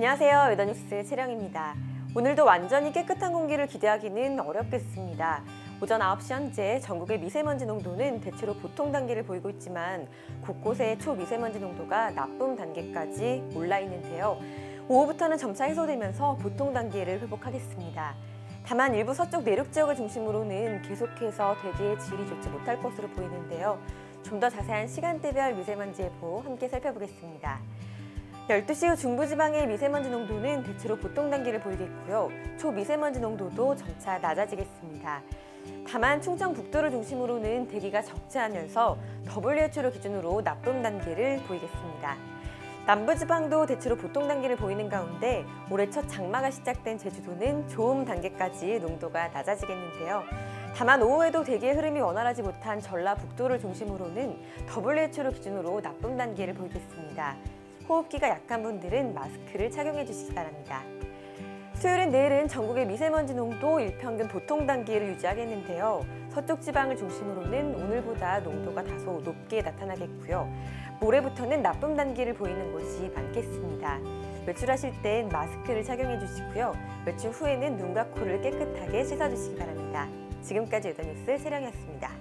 안녕하세요. 여다뉴스 채령입니다. 오늘도 완전히 깨끗한 공기를 기대하기는 어렵겠습니다. 오전 9시 현재 전국의 미세먼지 농도는 대체로 보통 단계를 보이고 있지만 곳곳에 초미세먼지 농도가 나쁨 단계까지 올라 있는데요. 오후부터는 점차 해소되면서 보통 단계를 회복하겠습니다. 다만 일부 서쪽 내륙 지역을 중심으로는 계속해서 대기의 질이 좋지 못할 것으로 보이는데요. 좀 더 자세한 시간대별 미세먼지 예보 함께 살펴보겠습니다. 12시 후 중부지방의 미세먼지 농도는 대체로 보통 단계를 보이겠고요. 초미세먼지 농도도 점차 낮아지겠습니다. 다만 충청 북도를 중심으로는 대기가 적재하면서 WHO를 기준으로 나쁨 단계를 보이겠습니다. 남부지방도 대체로 보통 단계를 보이는 가운데 올해 첫 장마가 시작된 제주도는 좋음 단계까지 농도가 낮아지겠는데요. 다만 오후에도 대기의 흐름이 원활하지 못한 전라북도를 중심으로는 WHO를 기준으로 나쁨 단계를 보이겠습니다. 호흡기가 약한 분들은 마스크를 착용해 주시기 바랍니다. 수요일은 내일은 전국의 미세먼지 농도 일평균 보통 단계를 유지하겠는데요. 서쪽 지방을 중심으로는 오늘보다 농도가 다소 높게 나타나겠고요. 모레부터는 나쁨 단계를 보이는 곳이 많겠습니다. 외출하실 땐 마스크를 착용해 주시고요. 외출 후에는 눈과 코를 깨끗하게 씻어주시기 바랍니다. 지금까지 여다뉴스 세령이었습니다.